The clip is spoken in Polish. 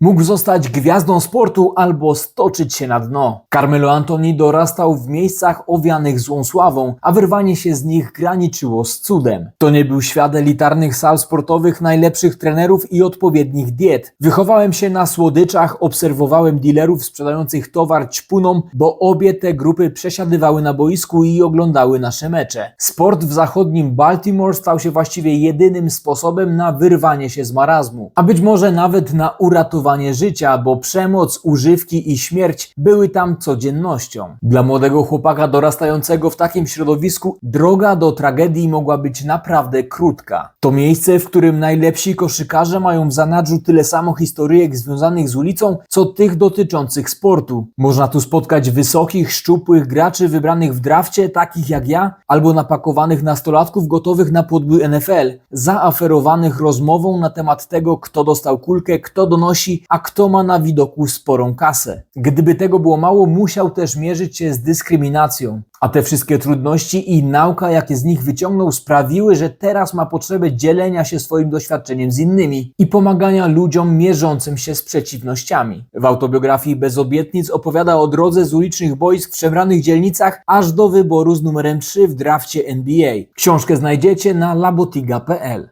Mógł zostać gwiazdą sportu albo stoczyć się na dno. Carmelo Antoni dorastał w miejscach owianych złą sławą, a wyrwanie się z nich graniczyło z cudem. To nie był świat elitarnych sal sportowych, najlepszych trenerów i odpowiednich diet. Wychowałem się na słodyczach, obserwowałem dealerów sprzedających towar ćpunom, bo obie te grupy przesiadywały na boisku i oglądały nasze mecze. Sport w zachodnim Baltimore stał się właściwie jedynym sposobem na wyrwanie się z marazmu, a być może nawet na uratowanie życia, bo przemoc, używki i śmierć były tam codziennością. Dla młodego chłopaka dorastającego w takim środowisku droga do tragedii mogła być naprawdę krótka. To miejsce, w którym najlepsi koszykarze mają w zanadrzu tyle samo historyjek związanych z ulicą, co tych dotyczących sportu. Można tu spotkać wysokich, szczupłych graczy wybranych w drafcie, takich jak ja, albo napakowanych nastolatków gotowych na podbój NFL, zaaferowanych rozmową na temat tego, kto dostał kulkę, kto donosi, a kto ma na widoku sporą kasę. Gdyby tego było mało, musiał też mierzyć się z dyskryminacją. A te wszystkie trudności i nauka, jakie z nich wyciągnął, sprawiły, że teraz ma potrzebę dzielenia się swoim doświadczeniem z innymi i pomagania ludziom mierzącym się z przeciwnościami. W autobiografii Bez obietnic opowiada o drodze z ulicznych boisk w przebranych dzielnicach aż do wyboru z numerem 3 w drafcie NBA. Książkę znajdziecie na labotiga.pl.